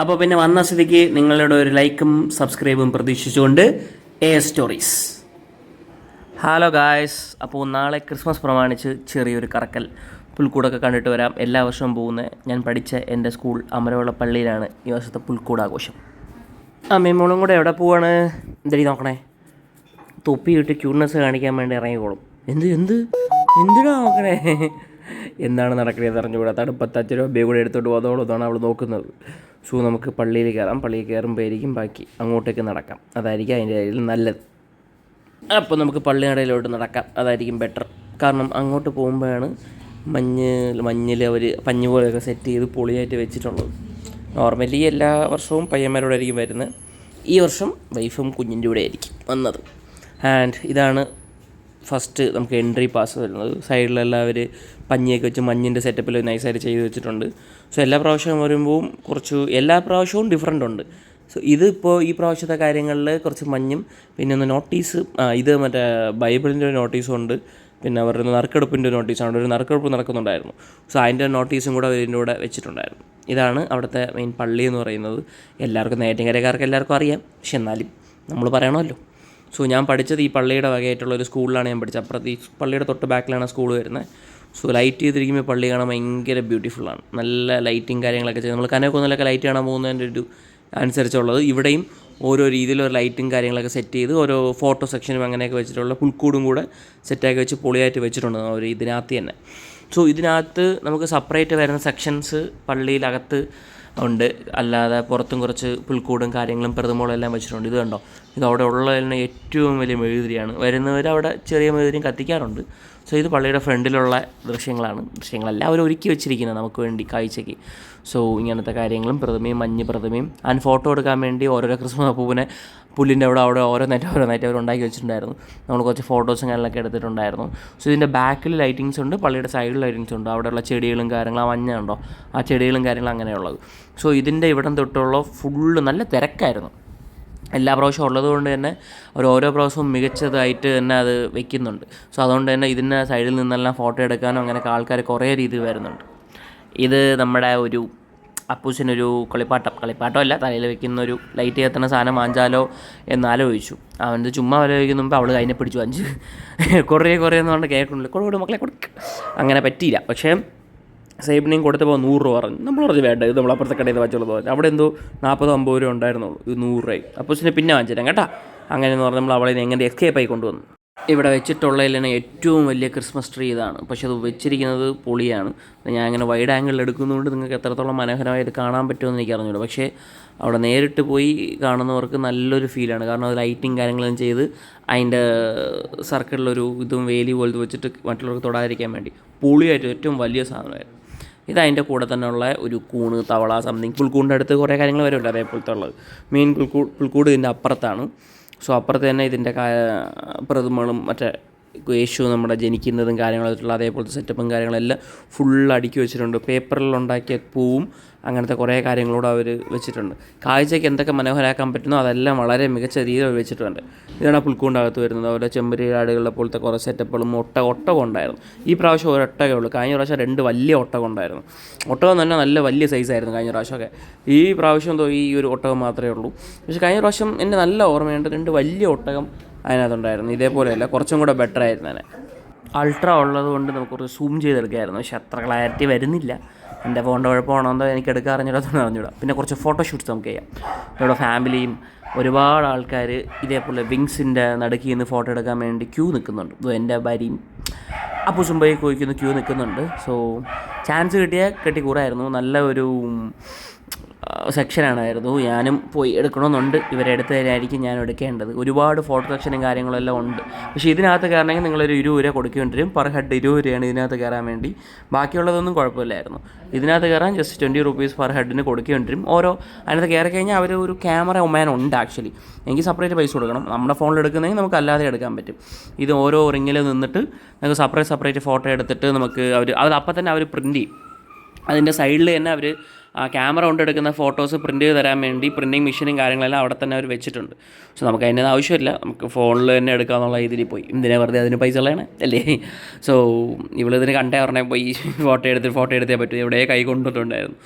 അപ്പോൾ പിന്നെ വന്ന സ്ഥിതിക്ക് നിങ്ങളുടെ ഒരു ലൈക്കും സബ്സ്ക്രൈബും പ്രതീക്ഷിച്ചുകൊണ്ട് എ സ്റ്റോറീസ് ഹലോ ഗായ്സ് അപ്പോൾ നാളെ ക്രിസ്മസ് പ്രമാണിച്ച് ചെറിയൊരു കറക്കൽ. പുൽക്കൂടൊക്കെ കണ്ടിട്ട് വരാം. എല്ലാ വർഷവും പോകുന്ന ഞാൻ പഠിച്ച എന്റെ സ്കൂൾ അമരവള്ള പള്ളിയിലാണ് ഈ വർഷത്തെ പുൽക്കൂടാഘോഷം. ആ മേമോളും കൂടെ എവിടെ പോവാണ്? എന്തായി നോക്കണേ? തൊപ്പിയിട്ട് ക്യൂട്ട്നെസ് കാണിക്കാൻ വേണ്ടി ഇറങ്ങിക്കോളും. എന്ത് എന്ത്? എന്തിനാ നോക്കണേ? എന്താണ് നടക്കുന്നത് അറിഞ്ഞുകൂടാ. തടുപ്പത്ത് അച്ഛനും അമ്മയും കൂടെ എടുത്തോട്ട് അതാണ് അവൾ നോക്കുന്നത്. സോ നമുക്ക് പള്ളിയിൽ കയറാം പള്ളിയിൽ കയറുമ്പോഴായിരിക്കും ബാക്കി അങ്ങോട്ടേക്ക് നടക്കാം. അതായിരിക്കും അതിന്റെ ഇടയിൽ നല്ലത്. അപ്പോൾ നമുക്ക് പള്ളി പള്ളിനടയിലോട്ട് നടക്കാം. അതായിരിക്കും ബെറ്റർ കാരണം അങ്ങോട്ട് പോകുമ്പോഴാണ് മഞ്ഞ് മഞ്ഞിൽ അവർ പഞ്ഞ് പോലെയൊക്കെ സെറ്റ് ചെയ്ത് പൊളിയായിട്ട് വെച്ചിട്ടുള്ളത്. നോർമലി എല്ലാ വർഷവും പയ്യന്മാരോടായിരിക്കും വരുന്നത്. ഈ വർഷം വൈഫും കുഞ്ഞിന്റെ കൂടെ ആയിരിക്കും വന്നത്. ആൻഡ് ഇതാണ് ഫസ്റ്റ് നമുക്ക് എൻട്രി പാസ് വരുന്നത്. സൈഡിലെല്ലാം അവർ പഞ്ഞിയൊക്കെ വെച്ച് മഞ്ഞിന്റെ സെറ്റപ്പിൽ നൈസായിട്ട് ചെയ്ത് വെച്ചിട്ടുണ്ട്. സോ എല്ലാ പ്രാവശ്യവും വരുമ്പോൾ കുറച്ച് എല്ലാ പ്രാവശ്യവും ഡിഫറെന്റ് ഉണ്ട്. സോ ഇതിപ്പോൾ ഈ പ്രാവശ്യത്തെ കാര്യങ്ങളിൽ കുറച്ച് മഞ്ഞും പിന്നെ ഒന്ന് നോട്ടീസ് ഇത് മറ്റേ ബൈബിളിന്റെ ഒരു നോട്ടീസും ഉണ്ട്. പിന്നെ അവരുടെ നറുക്കെടുപ്പിന്റെ നോട്ടീസാണ് ഒരു നറുക്കെടുപ്പ് നടക്കുന്നുണ്ടായിരുന്നു. സോ അതിന്റെ നോട്ടീസും കൂടെ അവരിന്റെ കൂടെ വെച്ചിട്ടുണ്ടായിരുന്നു. ഇതാണ് അവിടുത്തെ മെയിൻ പള്ളി എന്ന് പറയുന്നത്. എല്ലാവർക്കും നേറ്റിങ്ങരക്കാർക്ക് എല്ലാവർക്കും അറിയാം. പക്ഷെ എന്നാലും നമ്മൾ പറയണമല്ലോ. സോ ഞാൻ പഠിച്ചത് ഈ പള്ളിയുടെ വകയായിട്ടുള്ള ഒരു സ്കൂളിലാണ് ഞാൻ പഠിച്ചത്. അപ്പുറത്ത് ഈ പള്ളിയുടെ തൊട്ട് ബാക്കിലാണ് സ്കൂൾ വരുന്നത്. സോ ലൈറ്റ് ചെയ്തിരിക്കുമ്പോൾ പള്ളി കാണാൻ ഭയങ്കര ബ്യൂട്ടിഫുള്ളാണ് നല്ല ലൈറ്റിങ് കാര്യങ്ങളൊക്കെ ചെയ്ത്. നമ്മൾ കനകുന്നിലൊക്കെ ലൈറ്റ് കാണാൻ പോകുന്നതിന്റെ ഒരു അനുസരിച്ചുള്ളത്. ഇവിടെയും ഓരോ രീതിയിലുള്ള ലൈറ്റും കാര്യങ്ങളൊക്കെ സെറ്റ് ചെയ്ത് ഓരോ ഫോട്ടോ സെക്ഷനും അങ്ങനെയൊക്കെ വെച്ചിട്ടുള്ള പുൽക്കൂടും കൂടെ സെറ്റാക്കി വെച്ച് പൊളിയായിട്ട് വെച്ചിട്ടുണ്ട് ഒരു ഇതിനകത്ത് തന്നെ. സോ ഇതിനകത്ത് നമുക്ക് സെപ്പറേറ്റ് വരുന്ന സെക്ഷൻസ് പള്ളിയിലകത്ത് ഉണ്ട് അല്ലാതെ പുറത്തും കുറച്ച് പുൽക്കൂടും കാര്യങ്ങളും പ്രഥമോളും എല്ലാം വെച്ചിട്ടുണ്ട്. ഇത് കണ്ടോ? ഇത് അവിടെ ഉള്ളതിന് ഏറ്റവും വലിയ മെഴുകുതിരിയാണ് വരുന്നവർ അവിടെ ചെറിയ മെഴുകുതിരിയും കത്തിക്കാറുണ്ട്. സോ ഇത് പള്ളിയുടെ ഫ്രണ്ടിലുള്ള ദൃശ്യങ്ങളാണ്. ദൃശ്യങ്ങളല്ല അവർ ഒരുക്കി വെച്ചിരിക്കുന്നത് നമുക്ക് വേണ്ടി കാഴ്ചയ്ക്ക്. സോ ഇങ്ങനത്തെ കാര്യങ്ങളും പ്രതിമയും മഞ്ഞ് പ്രതിമയും ആൻഡ് ഫോട്ടോ എടുക്കാൻ വേണ്ടി ഓരോരോ ക്രിസ്മസ് പൂവിനെ പുല്ലിന്റെ അവിടെ അവിടെ ഓരോന്നായിട്ട് ഓരോന്നായിട്ട് അവർ ഉണ്ടാക്കി വെച്ചിട്ടുണ്ടായിരുന്നു. നമ്മൾ കുറച്ച് ഫോട്ടോസും കാര്യങ്ങളൊക്കെ എടുത്തിട്ടുണ്ടായിരുന്നു. സോ ഇതിന്റെ ബാക്കിൽ ലൈറ്റിങ്സ് ഉണ്ട് പള്ളിയുടെ സൈഡിൽ ലൈറ്റിങ്സ് ഉണ്ട്. അവിടെയുള്ള ചെടികളും കാര്യങ്ങളും ആ മഞ്ഞ ഉണ്ടോ ആ ചെടികളും കാര്യങ്ങളും അങ്ങനെയുള്ളത്. സോ ഇതിന്റെ ഇവിടം തൊട്ടുള്ള ഫുള്ള് നല്ല തിരക്കായിരുന്നു. എല്ലാ പ്രാവശ്യവും ഉള്ളത് കൊണ്ട് തന്നെ അവർ ഓരോ പ്രാവശ്യവും മികച്ചതായിട്ട് തന്നെ അത് വെക്കുന്നുണ്ട്. സോ അതുകൊണ്ട് തന്നെ ഇതിന്റെ സൈഡിൽ നിന്നെല്ലാം ഫോട്ടോ എടുക്കാനും അങ്ങനെയൊക്കെ ആൾക്കാർ കുറേ രീതിയിൽ വരുന്നുണ്ട്. ഇത് നമ്മുടെ ഒരു അപ്പൂസിനൊരു കളിപ്പാട്ടം. കളിപ്പാട്ടം അല്ല തലയിൽ വെക്കുന്ന ഒരു ലൈറ്റ് കത്തുന്ന സാധനം വാങ്ങിച്ചാലോ എന്നാലോചിച്ചു അവന്റെ ചുമ്മാ ആലോചിക്കുന്ന മുമ്പ് അവൾ അതിനെ പിടിച്ചു അഞ്ച് കുറേ കുറേ എന്ന് പറഞ്ഞിട്ട് കേൾക്കുന്നില്ല കൊടുക്കും മക്കളെ കൊടുക്കുക അങ്ങനെ പറ്റിയില്ല. പക്ഷേ സേബിനെയും കൊടുത്തപ്പോൾ നൂറ് രൂപ പറഞ്ഞു. നമ്മൾ പറഞ്ഞു വേണ്ട ഇത് നമ്മൾ അപ്പുറത്തെ കടയിൽ നിന്ന് വാങ്ങിച്ചുള്ളത് പറഞ്ഞു. അവിടെ എന്തോ നാൽപ്പതോ അമ്പത് രൂപ ഉണ്ടായിരുന്നുള്ളൂ. ഇത് നൂറ് രൂപ അപ്പോൾ പിന്നെ വാങ്ങിച്ചു തരാം കേട്ടാ. അങ്ങനെ എന്ന് പറഞ്ഞാൽ നമ്മൾ അവളെ എങ്ങനെ എസ്കേപ്പ് ആയി കൊണ്ടുവന്നു. ഇവിടെ വെച്ചിട്ടുള്ളതിൽ തന്നെ ഏറ്റവും വലിയ ക്രിസ്മസ് ട്രീ ഇതാണ്. പക്ഷെ അത് വെച്ചിരിക്കുന്നത് പൊളിയാണ്. ഞാൻ അങ്ങനെ വൈഡ് ആംഗിളിൽ എടുക്കുന്നതുകൊണ്ട് നിങ്ങൾക്ക് എത്രത്തോളം മനോഹരമായിട്ട് കാണാൻ പറ്റുമെന്ന് എനിക്ക് അറിഞ്ഞൂടാ. പക്ഷേ അവിടെ നേരിട്ട് പോയി കാണുന്നവർക്ക് നല്ലൊരു ഫീലാണ് കാരണം അത് ലൈറ്റിങ് കാര്യങ്ങളും ചെയ്ത് അതിന്റെ സർക്കിളിലൊരു ഇതും വേലി പോലത്തെ വെച്ചിട്ട് മറ്റുള്ളവർക്ക് തൊടാതിരിക്കാൻ വേണ്ടി പൊളിയായിട്ട് ഏറ്റവും വലിയ സാധനമായിരുന്നു. ഇത് അതിന്റെ കൂടെ തന്നെയുള്ള ഒരു കൂണ് തവള സംതിങ് പുൽക്കൂടിന്റെ അടുത്ത് കുറേ കാര്യങ്ങൾ വരുമല്ലോ അതേപോലത്തെ ഉള്ളത്. മെയിൻ പുൽക്കൂട് പുൽക്കൂട് ഇതിന്റെ അപ്പുറത്താണ്. സോ അപ്പുറത്ത് തന്നെ ഇതിന്റെ പ്രതിമകളും മറ്റേ യേശു നമ്മുടെ ജനിക്കുന്നതും കാര്യങ്ങളായിട്ടുള്ള അതേപോലത്തെ സെറ്റപ്പും കാര്യങ്ങളെല്ലാം ഫുൾ അടുക്കി വെച്ചിട്ടുണ്ട്. പേപ്പറിൽ ഉണ്ടാക്കിയ പൂവും അങ്ങനത്തെ കുറേ കാര്യങ്ങളോട് അവർ വെച്ചിട്ടുണ്ട്. കാഴ്ചയ്ക്ക് എന്തൊക്കെ മനോഹരമാക്കാൻ പറ്റുന്നോ അതെല്ലാം വളരെ മികച്ച രീതിയിൽ വെച്ചിട്ടുണ്ട്. ഇതാണ് പുൽക്കൂണ്ടകത്ത് വരുന്നത്. അതുപോലെ ചെമ്പരി ആടുകളുടെ പോലത്തെ കുറേ സെറ്റപ്പുകളും ഒട്ട ഒട്ടകം ഉണ്ടായിരുന്നു. ഈ പ്രാവശ്യം ഒരൊട്ടകേ ഉള്ളൂ. കഴിഞ്ഞ പ്രാവശ്യം രണ്ട് വലിയ ഒട്ടകം ഉണ്ടായിരുന്നു. ഒട്ടകം തന്നെ നല്ല വലിയ സൈസായിരുന്നു കഴിഞ്ഞ പ്രാവശ്യമൊക്കെ. ഈ പ്രാവശ്യം എന്തോ ഈ ഒരു ഒട്ടകം മാത്രമേ ഉള്ളൂ. പക്ഷേ കഴിഞ്ഞ പ്രാവശ്യം എന്റെ നല്ല ഓർമ്മയുണ്ട്. രണ്ട് വലിയ ഒട്ടകം അതിനകത്തുണ്ടായിരുന്നു. ഇതേപോലെയല്ല കുറച്ചും കൂടെ ബെറ്റർ ആയിരുന്നു അതിനെ അൾട്ര ഉള്ളത് കൊണ്ട് നമുക്ക് കുറച്ച് സൂം ചെയ്തെടുക്കായിരുന്നു. പക്ഷെ അത്ര ക്ലാരിറ്റി വരുന്നില്ല. എന്റെ ഫോണിന്റെ കുഴപ്പമാണോ എന്തോ എനിക്ക് എടുക്കാൻ അറിഞ്ഞൂടാത്തോണ്ട് അറിഞ്ഞൂടാ. പിന്നെ കുറച്ച് ഫോട്ടോഷൂട്ട്സ് നമുക്ക് ചെയ്യാം. ഇവിടെ ഫാമിലിയും ഒരുപാട് ആൾക്കാർ ഇതേപോലെ വിങ്സിന്റെ നടുക്കിൽ നിന്ന് ഫോട്ടോ എടുക്കാൻ വേണ്ടി ക്യൂ നിൽക്കുന്നുണ്ട്. ഇത് എന്റെ ഭാര്യയും അപ്പൂസുമ്പയി കോയിക്കുന്ന ക്യൂ നിൽക്കുന്നുണ്ട്. സോ ചാൻസ് കിട്ടിയാൽ കെട്ടിക്കൂറായിരുന്നു നല്ല ഒരു സെക്ഷനാണായിരുന്നു. ഞാനും പോയി എടുക്കണമെന്നുണ്ട്. ഇവരെ തരായിരിക്കും ഞാൻ എടുക്കേണ്ടത്. ഒരുപാട് ഫോട്ടോ സെക്ഷനും കാര്യങ്ങളെല്ലാം ഉണ്ട്. പക്ഷേ ഇതിനകത്ത് കയറണമെങ്കിൽ നിങ്ങളൊരു ഇരുപത് രൂപ കൊടുക്കേണ്ടി വരും. പെർ ഹെഡ് ഇരുപത് രൂപയാണ് ഇതിനകത്ത് കയറാൻ വേണ്ടി. ബാക്കിയുള്ളതൊന്നും കുഴപ്പമില്ലായിരുന്നു. ഇതിനകത്ത് കയറാൻ ജസ്റ്റ് ട്വന്റി റുപ്പീസ് പെർ ഹെഡിന് കൊടുക്കേണ്ടി വരും. ഓരോ അതിനകത്ത് കയറി കഴിഞ്ഞാൽ അവർ ഒരു ക്യാമറ ഒമാൻ ഉണ്ട് ആക്ച്വലി എനിക്ക് സെപ്പറേറ്റ് പൈസ കൊടുക്കണം. നമ്മുടെ ഫോണിൽ എടുക്കുന്നതെങ്കിൽ നമുക്ക് അല്ലാതെ എടുക്കാൻ പറ്റും. ഇത് ഓരോ റിങ്ങിൽ നിന്നിട്ട് നമുക്ക് സെപ്പറേറ്റ് സെപ്പറേറ്റ് ഫോട്ടോ എടുത്തിട്ട് നമുക്ക് അവർ അത് അപ്പം തന്നെ അവർ പ്രിന്റ് ചെയ്യും. അതിന്റെ സൈഡിൽ തന്നെ അവർ ക്യാമറ കൊണ്ടെടുക്കുന്ന ഫോട്ടോസ് പ്രിന്റ് ചെയ്ത് തരാൻ വേണ്ടി പ്രിന്റിങ് മെഷീനും കാര്യങ്ങളെല്ലാം അവിടെ തന്നെ അവർ വെച്ചിട്ടുണ്ട്. സോ നമുക്ക് അതിന്റെ ആവശ്യമില്ല. നമുക്ക് ഫോണിൽ തന്നെ എടുക്കാമെന്നുള്ള രീതിയിൽ പോയി. എന്തിനാ വെറുതെ അതിന് പൈസ ഉള്ളതാണ്? അല്ലേ? സോ ഇവളിതിന് കണ്ടേ പറഞ്ഞാൽ പോയി ഫോട്ടോ എടുത്ത് ഫോട്ടോ എടുത്തേ പറ്റൂ. എവിടെ കൈ കൊണ്ടിട്ടുണ്ടായിരുന്നു.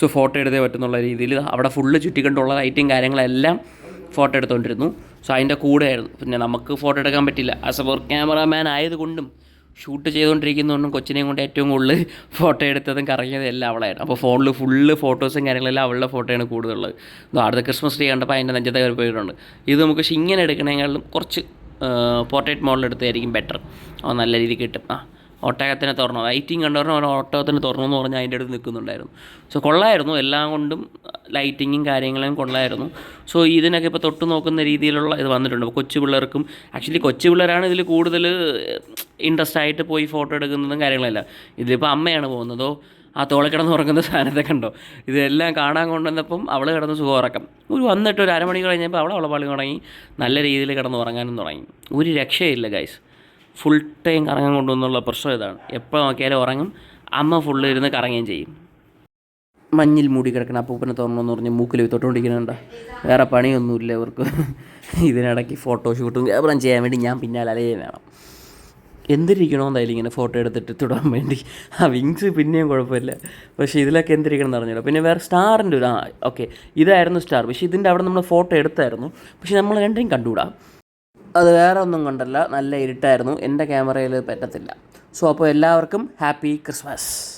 സോ ഫോട്ടോ എടുത്തേ പറ്റുന്നുള്ള രീതിയിൽ അവിടെ ഫുള്ള് ചുറ്റിക്കണ്ടുള്ള ലൈറ്റും കാര്യങ്ങളെല്ലാം ഫോട്ടോ എടുത്തുകൊണ്ടിരുന്നു സോ അതിന്റെ കൂടെയായിരുന്നു പിന്നെ നമുക്ക് ഫോട്ടോ എടുക്കാൻ പറ്റില്ല. ആസ് എ ക്യാമറാമാൻ ആയതുകൊണ്ടും ഷൂട്ട് ചെയ്തുകൊണ്ടിരിക്കുന്നതുകൊണ്ടും കൊച്ചിനെയും കൊണ്ട് ഏറ്റവും കൂടുതൽ ഫോട്ടോ എടുത്തതും കറങ്ങിയതും എല്ലാം അവളായിരുന്നു. അപ്പോൾ ഫോണിൽ ഫുള്ള് ഫോട്ടോസും കാര്യങ്ങളെല്ലാം അവളുടെ ഫോട്ടോയാണ് കൂടുതലുള്ളത്. അടുത്ത ക്രിസ്മസ് ട്രീ കണ്ടപ്പോൾ അതിന്റെ നെഞ്ചത്തെ കയറി പോയിട്ടുണ്ട്. ഇത് നമുക്ക് ഇങ്ങനെ എടുക്കണേക്കാളും കുറച്ച് പോർട്രേറ്റ് മോഡൽ എടുത്തായിരിക്കും ബെറ്റർ അവൻ നല്ല രീതിക്ക് കിട്ടും. ആ. ഒട്ടകത്തിനെ തുറന്നു. ലൈറ്റിങ് കണ്ടവരണം അവൻ ഒട്ടകത്തിന് തുറന്നു എന്ന് പറഞ്ഞാൽ അതിന്റെ അടുത്ത് നിൽക്കുന്നുണ്ടായിരുന്നു. സോ കൊള്ളായിരുന്നു. എല്ലാം കൊണ്ടും ലൈറ്റിങ്ങും കാര്യങ്ങളും കൊള്ളായിരുന്നു. സോ ഇതിനൊക്കെ ഇപ്പോൾ തൊട്ട് നോക്കുന്ന രീതിയിലുള്ള ഇത് വന്നിട്ടുണ്ട്. അപ്പോൾ കൊച്ചു പിള്ളേർക്കും ആക്ച്വലി കൊച്ചു പിള്ളേരാണ് ഇതിൽ കൂടുതൽ ഇൻട്രസ്റ്റ് ആയിട്ട് പോയി ഫോട്ടോ എടുക്കുന്നതും കാര്യങ്ങളല്ല. ഇതിലിപ്പോൾ അമ്മയാണ് പോകുന്നതോ. ആ തോളെ കിടന്ന് ഉറങ്ങുന്ന സാധനത്തെ കണ്ടോ? ഇതെല്ലാം കാണാൻ കൊണ്ടുവന്നപ്പം അവൾ കിടന്ന് സുഖം ഉറക്കം ഒരു വന്നിട്ട് ഒരു അരമണി കഴിഞ്ഞപ്പോൾ അവൾ അവളെ പാളി തുടങ്ങി. നല്ല രീതിയിൽ കിടന്ന് ഉറങ്ങാനും തുടങ്ങി. ഒരു രക്ഷയില്ല ഗൈസ് ഫുൾ ടൈം കറങ്ങാൻ കൊണ്ടുവന്നുള്ള പ്രശ്നം ഇതാണ്. എപ്പോൾ നോക്കിയാലും ഉറങ്ങും. അമ്മ ഫുള്ള് ഇരുന്ന് കറങ്ങുകയും ചെയ്യും. മഞ്ഞിൽ മൂടി കിടക്കണം അപ്പൂപ്പനെ തുറന്നെന്ന് പറഞ്ഞ് മൂക്കിൽ തൊട്ടുകൊണ്ടിരിക്കുന്നുണ്ട് വേറെ പണിയൊന്നുമില്ല ഇവർക്ക്. ഇതിനിടയ്ക്ക് ഫോട്ടോഷൂട്ടും വ്യാപാരം ചെയ്യാൻ വേണ്ടി ഞാൻ പിന്നാലെ അലയും വേണം. എന്തിരിക്കണോ എന്തായാലും ഇങ്ങനെ ഫോട്ടോ എടുത്തിട്ട് തൊടാൻ വേണ്ടി. ആ വിങ്സ് പിന്നെയും കുഴപ്പമില്ല. പക്ഷേ ഇതിലൊക്കെ എന്തിരിക്കണം എന്ന് അറിഞ്ഞില്ല പിന്നെ വേറെ സ്റ്റാറിന്റെ ഒരു ആ ഓക്കെ ഇതായിരുന്നു സ്റ്റാർ പക്ഷേ ഇതിന്റെ അവിടെ നമ്മൾ ഫോട്ടോ എടുത്തായിരുന്നു. പക്ഷേ നമ്മൾ രണ്ടും കണ്ടുകൂടാ. അത് വേറെ ഒന്നും കണ്ടല്ല. നല്ല ഇരുട്ടായിരുന്നു. എന്റെ ക്യാമറയിൽ പറ്റത്തില്ല. സോ അപ്പോൾ എല്ലാവർക്കും ഹാപ്പി ക്രിസ്മസ്.